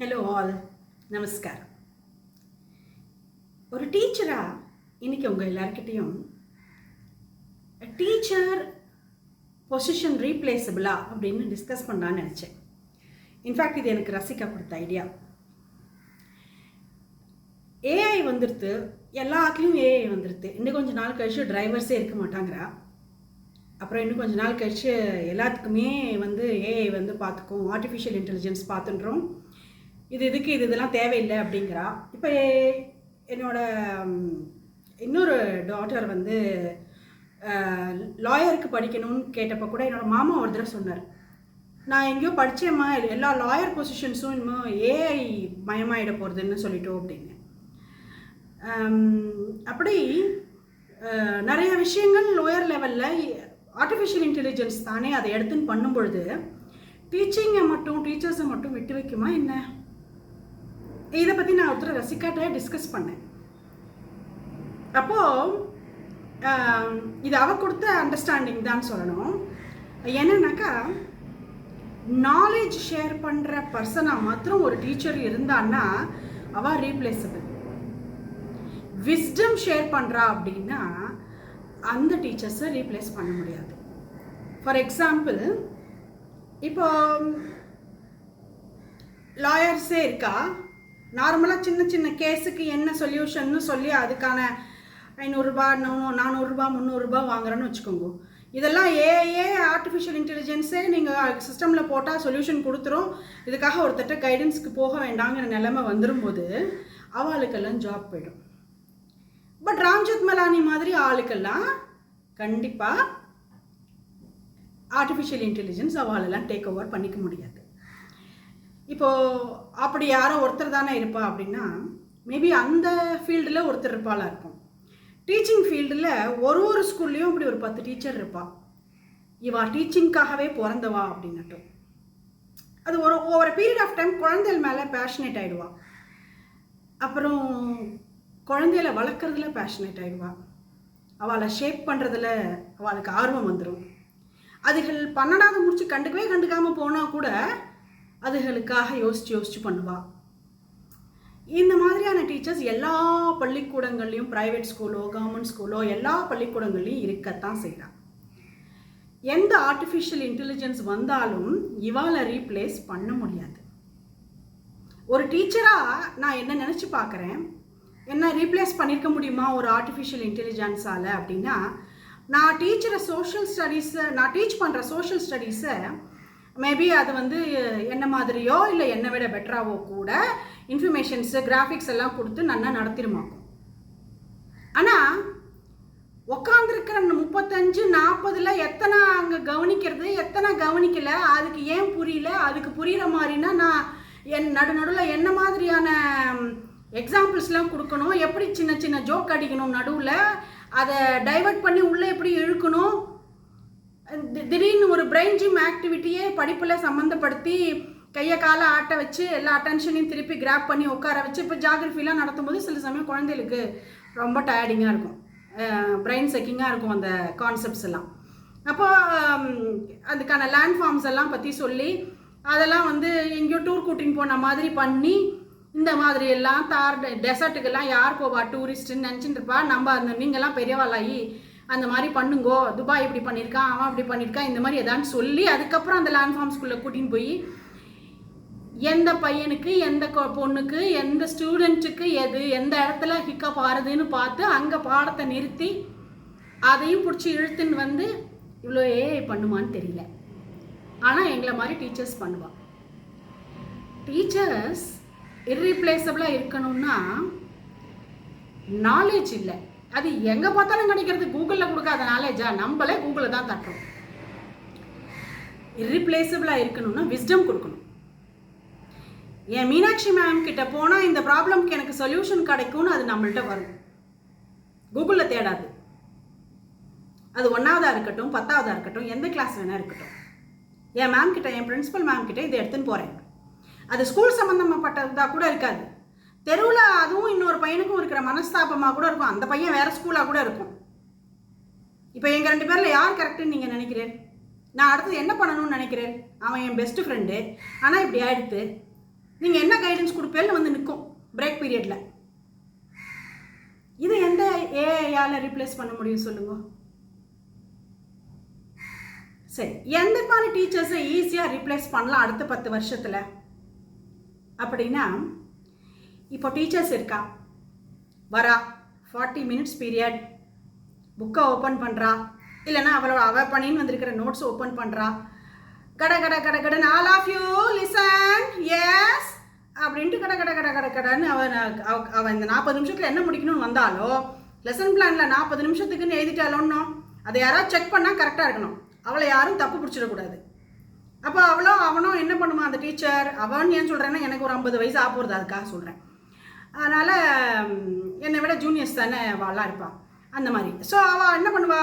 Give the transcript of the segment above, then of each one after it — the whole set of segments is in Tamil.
ஹலோ ஆல் நமஸ்கார் ஒரு டீச்சராக இன்னைக்கு உங்கள் எல்லாருக்கிட்டேயும் டீச்சர் பொசிஷன் ரீப்ளேசபிளா அப்படின்னு டிஸ்கஸ் பண்ணலான்னு நினச்சேன். இன்ஃபேக்ட் இது எனக்கு ரசிகா கொடுத்த ஐடியா ஏஐ வந்துடுது எல்லாத்துலேயும் ஏஐ வந்துடுது இன்னும் கொஞ்சம் நாள் கழிச்சு டிரைவர்ஸே இருக்க மாட்டாங்கிறா. அப்புறம் இன்னும் கொஞ்ச நாள் கழிச்சு எல்லாத்துக்குமே வந்து ஏஐ வந்து பார்த்துக்கும். ஆர்டிஃபிஷியல் இன்டெலிஜென்ஸ் பார்த்துன்றோம். இது இதுக்கு இது இதெல்லாம் தேவையில்லை அப்படிங்கிறா. இப்போ என்னோட இன்னொரு டாட்டர் வந்து லாயருக்கு படிக்கணும்னு கேட்டப்போ கூட என்னோட மாமா ஒரு தடவை சொன்னார். நான் எங்கேயோ படித்தேம்மா எல்லா லாயர் பொசிஷன்ஸும் இன்னும் ஏஐ மயமாயிட போகிறதுன்னு சொல்லிட்டோம் அப்படின்னு. அப்படி நிறைய விஷயங்கள் லோயர் லெவலில் ஆர்டிஃபிஷியல் இன்டெலிஜென்ஸ் தானே அதை எடுத்துன்னு பண்ணும் பொழுது டீச்சிங்கை மட்டும் டீச்சர்ஸை மட்டும் விட்டு வைக்குமா என்ன? இதை பற்றி நான் ஒருத்தர் ரசிகாட்ட டிஸ்கஸ் பண்ணேன். அப்போது இது அவ கொடுத்த அண்டர்ஸ்டாண்டிங் தான் சொல்லணும். என்னன்னாக்கா நாலேஜ் ஷேர் பண்ணுற பர்சனாக மாத்திரம் ஒரு டீச்சர் இருந்தான்னா அவள் ரீப்ளேஸபிள் விஸ்டம் ஷேர் பண்ணுறா அப்படின்னா அந்த டீச்சர்ஸை ரீப்ளேஸ் பண்ண முடியாது. ஃபார் எக்ஸாம்பிள் இப்போ லாயர்ஸே இருக்கா? நார்மலாக சின்ன சின்ன கேஸுக்கு என்ன சொல்யூஷன்னு சொல்லி அதுக்கான ஐநூறுரூபா நானூறுரூபா முந்நூறுரூபா வாங்குறேன்னு வச்சுக்கோங்க. இதெல்லாம் ஏஏ ஆர்டிஃபிஷியல் இன்டெலிஜென்ஸே நீங்கள் சிஸ்டமில் போட்டால் சொல்யூஷன் கொடுத்துரும். இதுக்காக ஒருத்தட்ட கைடன்ஸ்க்கு போக வேண்டாங்கிற நிலைமை வந்துடும்போது அவளுக்கெல்லாம் ஜாப் போயிடும். பட் ராம்ஜத் மலானி மாதிரி ஆளுக்கெல்லாம் கண்டிப்பாக ஆர்டிஃபிஷியல் இன்டெலிஜென்ஸ் அவளெல்லாம் டேக் ஓவர் பண்ணிக்க முடியாது. இப்போது அப்படி யாரோ ஒருத்தர் தானே இருப்பா அப்படின்னா மேபி அந்த ஃபீல்டில் ஒருத்தர் இருப்பாளாக இருக்கும். டீச்சிங் ஃபீல்டில் ஒரு ஒரு ஸ்கூல்லையும் இப்படி ஒரு பத்து டீச்சர் இருப்பா. இவா டீச்சிங்க்காகவே பிறந்தவா அப்படின்னட்டும். அது ஒரு ஒரு பீரியட் ஆஃப் டைம் குழந்தைகள் மேலே பேஷனேட் ஆகிடுவா அப்புறம் குழந்தையில வளர்க்குறதுல பேஷனேட் ஆகிடுவா அவளை ஷேப் பண்ணுறதுல அவளுக்கு ஆர்வம் வந்துடும் அதுகள் பன்னெண்டாவது முடிச்சு கண்டுக்கவே கண்டுக்காமல் போனால் கூட அதுகளுக்காக யோசிச்சு யோசிச்சு பண்ணுவா. இந்த மாதிரியான டீச்சர்ஸ் எல்லா பள்ளிக்கூடங்கள்லையும் ப்ரைவேட் ஸ்கூலோ கவர்மெண்ட் ஸ்கூலோ எல்லா பள்ளிக்கூடங்கள்லையும் இருக்கத்தான் செய்கிறாங்க எந்த ஆர்டிஃபிஷியல் இன்டெலிஜென்ஸ் வந்தாலும் இவாளை ரீப்ளேஸ் பண்ண முடியாது. ஒரு டீச்சராக நான் என்ன நினச்சி பார்க்குறேன் என்ன ரீப்ளேஸ் பண்ணியிருக்க முடியுமா ஒரு ஆர்டிஃபிஷியல் இன்டெலிஜென்ஸால் அப்படின்னா நான் டீச்சரை சோஷியல் ஸ்டடீஸை நான் டீச் பண்ணுற சோஷியல் ஸ்டடீஸை மேபி அது வந்து என்ன மாதிரியோ இல்லை என்னை விட பெட்டராவோ கூட இன்ஃபர்மேஷன்ஸு கிராஃபிக்ஸ் எல்லாம் கொடுத்து நல்லா நடத்திடுமாக்கும். ஆனால் உக்காந்துருக்கிற முப்பத்தஞ்சு நாற்பதில் எத்தனை அங்கே கவனிக்கிறது எத்தனை கவனிக்கலை அதுக்கு ஏன் புரியல அதுக்கு புரிகிற மாதிரினா நான் என் நடு நடுவில் என்ன மாதிரியான எக்ஸாம்பிள்ஸ்லாம் கொடுக்கணும் எப்படி சின்ன சின்ன ஜோக் அடிக்கணும் நடுவில் அதை டைவர்ட் பண்ணி உள்ளே எப்படி இழுக்கணும் திடீர்னு ஒரு பிரெயின் ஜிம் ஆக்டிவிட்டியே படிப்பில் சம்மந்தப்படுத்தி கையை காலை ஆட்ட வச்சு எல்லா அட்டென்ஷனையும் திருப்பி கிராப் பண்ணி உட்கார வச்சு இப்போ ஜாகிரஃபிலாம் நடத்தும்போது சில சமயம் குழந்தைகளுக்கு ரொம்ப டயர்டிங்காக இருக்கும். பிரெயின் செக்கிங்காக இருக்கும் அந்த கான்செப்ட்ஸ் எல்லாம். அப்போ அதுக்கான லேண்ட் ஃபார்ம்ஸ் எல்லாம் பற்றி சொல்லி அதெல்லாம் வந்து எங்கேயோ டூர் கூட்டின்னு போன மாதிரி பண்ணி இந்த மாதிரி எல்லாம் தார் டெசர்ட்டுக்கெல்லாம் யார் போவா? டூரிஸ்ட்டுன்னு நினச்சிட்டு இருப்பா. நம்ம அந்த நீங்கள்லாம் பெரியவாளாகி அந்த மாதிரி பண்ணுங்கோ துபாய் இப்படி பண்ணியிருக்கான் அவன் இப்படி பண்ணியிருக்கான் இந்த மாதிரி எதான்னு சொல்லி அதுக்கப்புறம் அந்த லேண்ட் ஃபார்ம்ஸ்குள்ளே கூட்டின்னு போய் எந்த பையனுக்கு எந்த பொண்ணுக்கு எந்த ஸ்டூடெண்ட்டுக்கு எது எந்த இடத்துல ஹிக்கப் ஆறுதுன்னு பார்த்து அங்கே பாடத்தை நிறுத்தி அதையும் பிடிச்சி இழுத்துன்னு வந்து இவ்வளோ ஏஐ பண்ணுமான்னு தெரியல. ஆனால் எங்களை மாதிரி டீச்சர்ஸ் பண்ணுவாள் டீச்சர்ஸ் இர்ரீப்ளேசபிளாக இருக்கணும்னா நாலேஜ் இல்லை. அது எங்கே பார்த்தாலும் கிடைக்கிறது கூகுளில் கொடுக்காத நாலேஜா நம்மளே கூகுளில் தான் தட்டுறோம். இர்ரிப்ளேசபிளாக இருக்கணும்னா விஸ்டம் கொடுக்கணும். என் மீனாட்சி மேம் கிட்ட போனால் இந்த ப்ராப்ளம்க்கு எனக்கு சொல்யூஷன் கிடைக்கும்னு அது நம்மள்ட்ட வரும். கூகுளில் தேடாது. அது ஒன்றாவதாக இருக்கட்டும் பத்தாவதாக இருக்கட்டும் எந்த கிளாஸ் வேணா இருக்கட்டும். என் மேம் கிட்ட என் பிரின்ஸிபல் மேம் கிட்ட இதை எடுத்துன்னு போகிறேன் அது ஸ்கூல் சம்மந்தப்பட்டதாக கூட இருக்காது. தெருவில் அதுவும் இன்னொரு பையனுக்கும் இருக்கிற மனஸ்தாபமாக கூட இருக்கும். அந்த பையன் வேறு ஸ்கூலாக கூட இருக்கும். இப்போ எங்கள் ரெண்டு பேரில் யார் கரெக்டுன்னு நீங்கள் நினைக்கிறேன் நான் அடுத்தது என்ன பண்ணணும்னு நினைக்கிறேன் அவன் என் பெஸ்ட் ஃப்ரெண்டு ஆனால் இப்படி ஆயிடுத்து. நீங்கள் என்ன கைடன்ஸ் கொடுப்பேன்னு வந்து நிற்கும் பிரேக் பீரியடில் இது எந்த ஏஐயால் ரீப்ளேஸ் பண்ண முடியும் சொல்லுங்க. சரி எந்த மாதிரி டீச்சர்ஸை ஈஸியாக ரீப்ளேஸ் பண்ணலாம் அடுத்த பத்து வருஷத்தில்? அப்படின்னா இப்போ டீச்சர்ஸ் இருக்கா? வரா. ஃபார்ட்டி மினிட்ஸ் பீரியட் புக்கை ஓப்பன் பண்ணுறா இல்லைனா அவளோட அவ பண்ணின்னு வந்திருக்கிற நோட்ஸ் ஓப்பன் பண்ணுறா கட கட கட கடன். All of you listen yes அப்படின்ட்டு கட கட கட கட கடன்னு அவன் அவ- இந்த நாற்பது நிமிஷத்தில் என்ன முடிக்கணும்னு வந்தாலோ லெசன் பிளானில் நாற்பது நிமிஷத்துக்குன்னு எழுதிட்டாலோன்னோ அதை யாராவது செக் பண்ணால் கரெக்டாக இருக்கணும். அவளை யாரும் தப்பு பிடிச்சிடக்கூடாது. அப்போ அவளோ அவனும் என்ன பண்ணுமா அந்த டீச்சர் அவன் ஏன் சொல்கிறேன்னா எனக்கு ஒரு ஐம்பது வயசு ஆக போகிறது அதுக்காக சொல்கிறேன் அதனால் என்னை விட ஜூனியர்ஸ் தானே அவள்லாம் இருப்பாள் அந்த மாதிரி. ஸோ அவள் என்ன பண்ணுவா?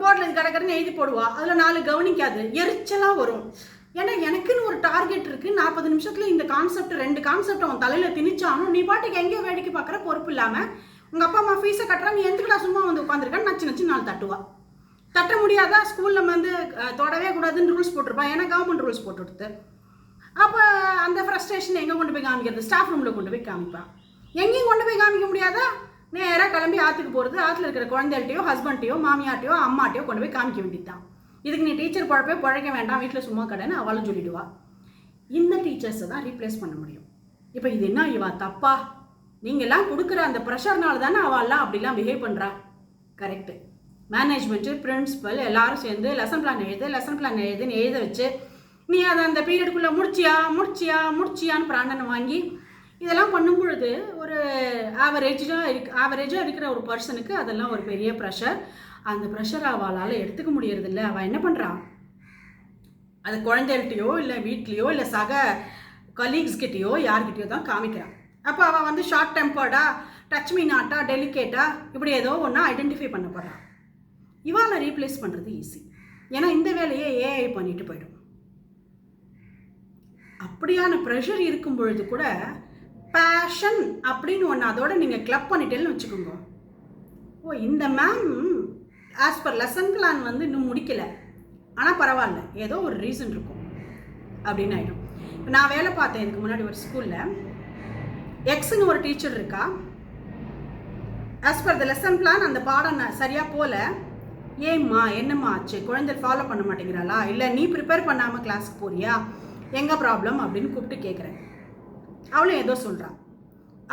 போர்டில் இது கடற்கடன்னு எழுதி போடுவாள் அதில் நாலு கவனிக்காது. எரிச்சலாக வரும். ஏன்னா எனக்குன்னு ஒரு டார்கெட் இருக்குது நாற்பது நிமிஷத்தில் இந்த கான்செப்ட் ரெண்டு கான்செப்ட் அவன் தலையில் திணிச்சானும் நீ பாட்டுக்கு எங்கேயோ வேடிக்கை பார்க்குற பொறுப்பு இல்லாமல் உங்கள் அப்பா அம்மா ஃபீஸை கட்டுறா நீ எதுக்குடா சும்மா வந்து உட்காந்துருக்கான்னு நச்சு நச்சு நாள் தட்டுவா. தட்ட முடியாதா? ஸ்கூலில் வந்து தொடவே கூடாதுன்னு ரூல்ஸ் போட்டிருப்பான் ஏன்னா கவர்மெண்ட் ரூல்ஸ் போட்டு கொடுத்து அப்போ அந்த ஃப்ரஸ்ட்ரேஷன் எங்கே கொண்டு போய் காமிக்கிறது? ஸ்டாஃப் ரூமில் கொண்டு போய் காமிப்பான் எங்கேயும் கொண்டு போய் காமிக்க முடியாதா? நேராக கிளம்பி ஆற்றுக்கு போகிறது ஆற்றுல இருக்கிற குழந்தைகள்ட்டையோ ஹஸ்பண்ட்டையோ மாமியாட்டையோ அம்மாட்டையோ கொண்டு போய் காமிக்க வேண்டியதுதான். இதுக்கு நீ டீச்சர் பழப்பே பழைக்க வேண்டாம் வீட்டில் சும்மா கடைன்னு அவளும் சொல்லிடுவா. இந்த டீச்சர்ஸை தான் ரீப்ளேஸ் பண்ண முடியும். இப்போ இது என்ன இவா? தப்பா? நீங்கள்லாம் கொடுக்குற அந்த ப்ரெஷர்னால தானே அவள்லாம் அப்படிலாம் பிஹேவ் பண்ணுறா கரெக்டு மேனேஜ்மெண்ட்டு பிரின்சிபல் எல்லாரும் சேர்ந்து லெசன் பிளான் எழுது லெசன் பிளான் எழுதுன்னு எழுத வச்சு நீ அதை அந்த பீரியடுக்குள்ளே முடிச்சியா முடிச்சியா முடிச்சியான்னு பிராண்டனை வாங்கி இதெல்லாம் பண்ணும் பொழுது ஒரு ஆவரேஜாக இருக் ஆவரேஜாக இருக்கிற ஒரு பர்சனுக்கு அதெல்லாம் ஒரு பெரிய ப்ரெஷர் அந்த ப்ரெஷர் அவளால் எடுத்துக்க முடியறதில்ல. அவள் என்ன பண்ணுறா அது குழந்தைகள்கிட்டயோ இல்லை வீட்லேயோ இல்லை சக கலீக்ஸ் கிட்டேயோ யார்கிட்டயோ தான் காமிக்கிறான் அப்போ அவள் வந்து ஷார்ட் டெம்பர்டா டச் மீ நாட்டா டெலிகேட்டா இப்படி ஏதோ ஒன்றா ஐடென்டிஃபை பண்ண போகிறான் இவாளை ரீப்ளேஸ் பண்ணுறது ஈஸி ஏன்னா இந்த வேலையை ஏஐ பண்ணிட்டு போயிடும். அப்படியான ப்ரெஷர் இருக்கும் பொழுது கூட பேஷன் அப்படின்னு ஒன்று அதோட நீங்கள் கிளப் பண்ணிட்டேன்னு வச்சுக்கோங்க. ஓ இந்த ma'am as per lesson plan வந்து இன்னும் முடிக்கலை. ஆனால் பரவாயில்ல ஏதோ ஒரு ரீசன் இருக்கும். அப்படின்னு ஆகிடும் இப்போ நான் வேலை பார்த்தேன் இதுக்கு முன்னாடி ஒரு ஸ்கூலில் எக்ஸுன்னு ஒரு டீச்சர் இருக்கா? As per the lesson plan அந்த பாடம் நான் சரியாக போகல ஏம்மா என்னம்மா ஆச்சு? குழந்தை ஃபாலோ பண்ண மாட்டேங்கிறாளா? இல்லை நீ ப்ரிப்பேர் பண்ணாமல் கிளாஸ்க்கு போறியா? எங்கே ப்ராப்ளம் அப்படின்னு கூப்பிட்டு கேட்குறேன் அவளும் ஏதோ சொல்கிறான்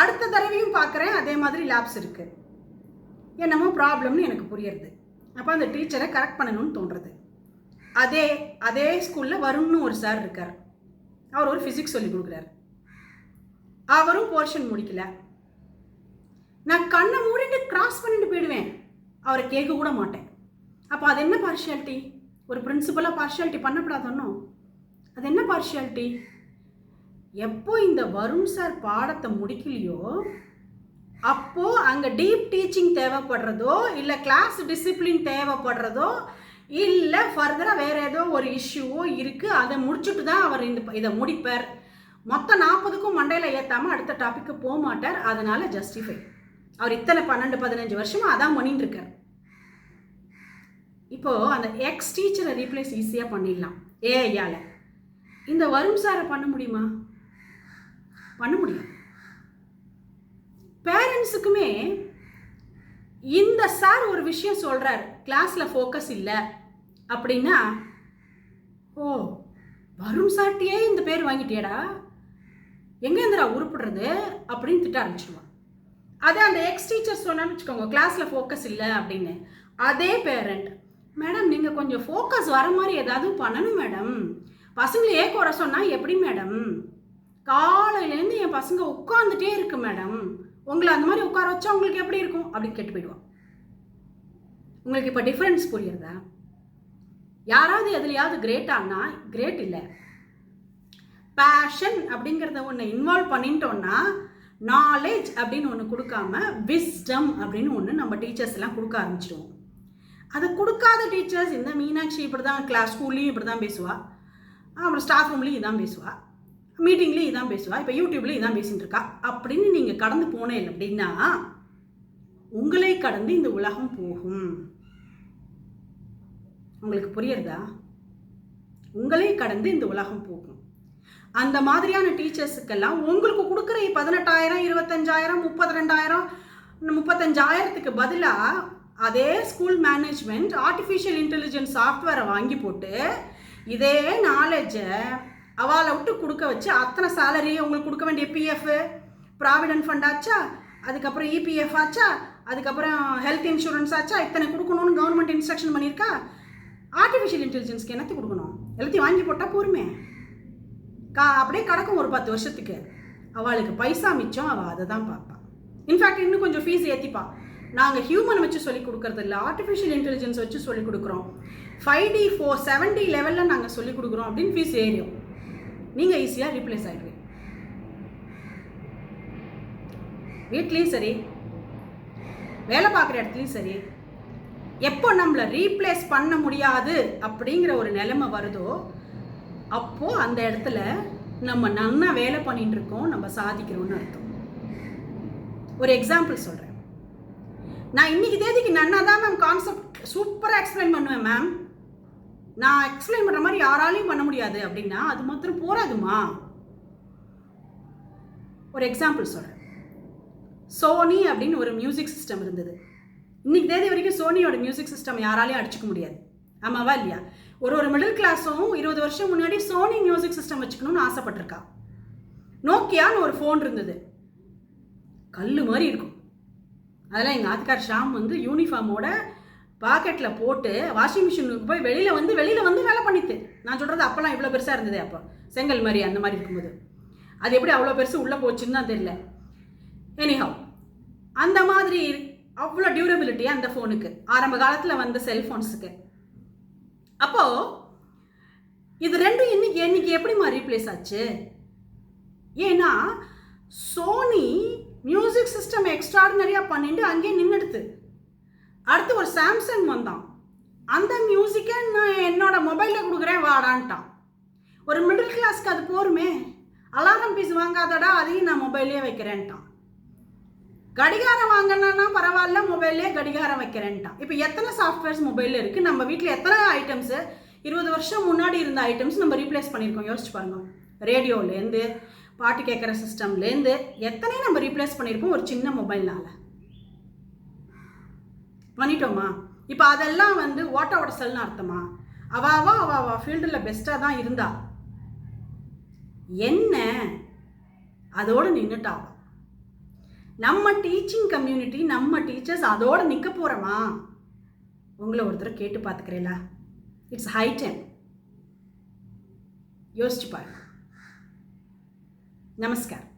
அடுத்த தடவையும் பார்க்குறேன் அதே மாதிரி லேப்ஸ் இருக்குது என்னமோ ப்ராப்ளம்னு எனக்கு புரியுறது. அப்போ அந்த டீச்சரை கரெக்ட் பண்ணணும்னு தோன்றுறது அதே அதே ஸ்கூலில் வருண்னு ஒரு சார் இருக்கார். அவர் ஒரு ஃபிசிக்ஸ் சொல்லி கொடுக்குறாரு. அவரும் போர்ஷன் முடிக்கல. நான் கண்ணை மூடிட்டு கிராஸ் பண்ணிட்டு போயிடுவேன். அவரை கேட்க கூட மாட்டேன். அப்போ அது என்ன பார்ஷியாலிட்டி ஒரு பிரின்சிபலாக பார்ஷியாலிட்டி பண்ணக்கூடாதுன்னோ அது என்ன பார்ஷியாலிட்டி எப்போ இந்த வருண் சார் பாடத்தை முடிக்கலையோ அப்போ அங்கே டீப் டீச்சிங் தேவைப்படுறதோ இல்லை கிளாஸ் டிசிப்ளின் தேவைப்படுறதோ இல்லை ஃபர்தராக வேற ஏதோ ஒரு இஷ்யூவோ இருக்குது அதை முடிச்சுட்டு தான் அவர் இந்த இதை முடிப்பார். மொத்தம் நாற்பதுக்கும் மண்டையில் ஏற்றாமல் அடுத்த டாபிக்கு போக மாட்டார். அதனால ஜஸ்டிஃபை அவர் இத்தனை பன்னெண்டு பதினஞ்சு வருஷமா அதான் பண்ணிட்டு இருக்கார். இப்போ அந்த எக்ஸ் டீச்சரை ரீப்ளேஸ் ஈஸியாக பண்ணிடலாம். ஏஐயால் இந்த வரும் சாரை பண்ண முடியுமா? பண்ண முடியும் பேரண்ட்ஸுக்குமே இந்த சார் ஒரு விஷயம் சொல்கிறார் கிளாஸில் ஃபோக்கஸ் இல்லை. அப்படின்னா ஓ வரும் சார்ட்டியே இந்த பேர் வாங்கிட்டியடா? எங்கே இருந்துடா உருப்பிடுறது? அப்படின்னு திட்ட ஆரம்பிச்சிடுவான் அதே அந்த எக்ஸ் டீச்சர் சொன்னான்னு வச்சுக்கோங்க கிளாஸில் ஃபோக்கஸ் இல்லை அப்படின்னு. அதே பேரண்ட் மேடம் நீங்கள் கொஞ்சம் ஃபோக்கஸ் வர மாதிரி ஏதாவது பண்ணணும் மேடம். பசங்களை குறை சொன்னால் எப்படி மேடம் காலையிலேருந்து என் பசங்க உட்காந்துட்டே இருக்கு மேடம் உங்களை அந்த மாதிரி உட்கார வச்சா உங்களுக்கு எப்படி இருக்கும்? அப்படின்னு கேட்டு போயிடுவான் உங்களுக்கு இப்போ டிஃப்ரென்ஸ் புரியுறதா? யாராவது எதுலையாவது கிரேட்டானா கிரேட் இல்லை. பேஷன் அப்படிங்கிறத ஒன்று இன்வால்வ் பண்ணிட்டோன்னா நாலேஜ் அப்படின்னு ஒன்று கொடுக்காம விஸ்டம் அப்படின்னு ஒன்று நம்ம டீச்சர்ஸ் எல்லாம் கொடுக்க ஆரம்பிச்சிடுவோம் அதை கொடுக்காத டீச்சர்ஸ் இந்த மீனாட்சி இப்படி தான் கிளாஸ் ஸ்கூல்லையும் இப்படி தான் பேசுவாள் அப்புறம் ஸ்டாஃப் ரூம்லேயும் இதான் பேசுவா. மீட்டிங்லேயும் இதான் பேசுவா. இப்போ யூடியூப்லேயும் இதான் பேசிகிட்டு இருக்கா. அப்படின்னு நீங்கள் கடந்து போனேன் அப்படின்னா உங்களை கடந்து இந்த உலகம் போகும். உங்களுக்கு புரியுறதா? உங்களை கடந்து இந்த உலகம் போகும். அந்த மாதிரியான டீச்சர்ஸுக்கெல்லாம் உங்களுக்கு கொடுக்குற பதினெட்டாயிரம் இருபத்தஞ்சாயிரம் முப்பத்தி ரெண்டாயிரம் முப்பத்தஞ்சாயிரத்துக்கு பதிலாக அதே ஸ்கூல் மேனேஜ்மெண்ட் ஆர்டிஃபிஷியல் இன்டெலிஜென்ஸ் சாஃப்ட்வேரை வாங்கி போட்டு இதே நாலேஜை அவளை விட்டு கொடுக்க வச்சு அத்தனை சேலரி உங்களுக்கு கொடுக்க வேண்டிய பிஎஃப் ப்ராவிடென்ட் ஃபண்ட் ஆச்சா? அதுக்கப்புறம் இபிஎஃப் ஆச்சா? அதுக்கப்புறம் ஹெல்த் இன்சூரன்ஸ் ஆச்சா? இத்தனை கொடுக்கணும்னு கவர்மெண்ட் இன்ஸ்ட்ரக்ஷன் பண்ணியிருக்கா? ஆர்டிஃபிஷியல் இன்டெலிஜென்ஸ்க்கு என்னத்தை கொடுக்கணும்? எல்லாத்தையும் வாங்கி போட்டால் போருமே. கா அப்படியே கிடக்கும் ஒரு பத்து வருஷத்துக்கு. அவளுக்கு பைசா மிச்சம் அவள் அதை தான் பார்ப்பாள் இன்ஃபேக்ட் இன்னும் கொஞ்சம் ஃபீஸ் ஏற்றிப்பா நாங்கள் ஹியூமன் வச்சு சொல்லி கொடுக்கறது இல்லை. ஆர்டிஃபிஷியல் இன்டெலிஜென்ஸ் வச்சு சொல்லிக் கொடுக்குறோம். Five D four seven D லெவலில் நாங்கள் சொல்லி கொடுக்குறோம் அப்படின்னு ஃபீஸ் ஏறியும் நீங்கள் ஈஸியாக ரீப்ளேஸ் ஆகிடுவீங்க வீட்லேயும் சரி வேலை பார்க்குற இடத்துலையும் சரி எப்போ நம்மளை ரீப்ளேஸ் பண்ண முடியாது அப்படிங்கிற ஒரு நிலைமை வருதோ அப்போது அந்த இடத்துல நம்ம நன்னா வேலை பண்ணிட்டு இருக்கோம் நம்ம சாதிக்கிறோம்னு அர்த்தம். ஒரு எக்ஸாம்பிள் சொல்கிறேன் நான் இன்னைக்கு தேதிக்கு நன்னா தான் மேம் கான்செப்ட் சூப்பராக எக்ஸ்பிளைன் பண்ணுவேன் மேம் நான் எக்ஸ்பிளைன் பண்ணுற மாதிரி யாராலையும் பண்ண முடியாது அப்படின்னா அது மாத்திரம் போராதுமா? ஒரு எக்ஸாம்பிள் சொல்கிறேன் சோனி அப்படின்னு ஒரு மியூசிக் சிஸ்டம் இருந்தது. இன்னைக்கு தேதி வரைக்கும் சோனியோட மியூசிக் சிஸ்டம் யாராலையும் அடிச்சுக்க முடியாது. ஆமாவா இல்லையா? ஒரு ஒரு மிடில் கிளாஸும் இருபது வருஷம் முன்னாடி சோனி மியூசிக் சிஸ்டம் வச்சுக்கணும்னு ஆசைப்பட்டிருக்கா. நோக்கியான்னு ஒரு ஃபோன் இருந்தது. கல் மாதிரி இருக்கும். அதெல்லாம் எங்கள் ஆத்துக்கார் ஷாம் வந்து யூனிஃபார்மோட பாக்கெட்டில் போட்டு வாஷிங் மிஷினுக்கு போய் வெளியில் வந்து வெளியில் வந்து வேலை பண்ணித்து நான் சொல்கிறது அப்போல்லாம் இவ்வளோ பெருசாக இருந்தது அப்போ. செங்கல் மாதிரி அந்த மாதிரி இருக்கும்போது. அது எப்படி அவ்வளோ பெருசு உள்ளே போச்சுன்னு தான் தெரியல. எனிஹவ் அந்த மாதிரி அவ்வளோ டியூரபிலிட்டி அந்த ஃபோனுக்கு ஆரம்ப காலத்தில் வந்த செல்ஃபோன்ஸுக்கு அப்போது இது ரெண்டும் இன்னைக்கு இன்னைக்கு எப்படிமா ரீப்ளேஸ் ஆச்சு? ஏன்னா சோனி மியூசிக் சிஸ்டம் எக்ஸ்ட்ராடினரியாக பண்ணிட்டு அங்கேயே நின்றுடுது அடுத்து ஒரு சாம்சங் வந்தான். அந்த மியூசிக்கை நான் என்னோட மொபைலில் கொடுக்குறேன் வாடான்ட்டான். ஒரு மிடில் கிளாஸ்க்கு அது போருமே. அலாரம் பீஸ் வாங்காதடா அதையும் நான் மொபைல்லே வைக்கிறேன்ட்டான். கடிகாரம் வாங்கினா பரவாயில்ல மொபைல்லே கடிகாரம் வைக்கிறேன்ட்டான். இப்போ எத்தனை சாஃப்ட்வேர்ஸ் மொபைலில் இருக்குது நம்ம வீட்டில் எத்தனை ஐட்டம்ஸு இருபது வருஷம் முன்னாடி இருந்த ஐட்டம்ஸ் நம்ம ரீப்ளேஸ் பண்ணியிருக்கோம். யோசிச்சு பாருங்க. ரேடியோலேருந்து பாட்டு கேட்குற சிஸ்டம்லேருந்து எத்தனை நம்ம ரீப்ளேஸ் பண்ணியிருக்கோம் ஒரு சின்ன மொபைல்னால் பண்ணிட்டோமா? இப்போ அதெல்லாம் வந்து ஓட்ட உடசல்னு அர்த்தமா? அவாவா அவாவா ஃபீல்டில் பெஸ்ட்டாக தான் இருந்தா. என்ன? அதோடு நின்றுட்டாவா நம்ம டீச்சிங் கம்யூனிட்டி நம்ம டீச்சர்ஸ் அதோடு நிற்க போகிறோமா உங்களை ஒருத்தர் கேட்டு பார்த்துக்கிறீங்களா இட்ஸ் ஹை டைம் யோசிச்சு பாருங்க. Namaskar.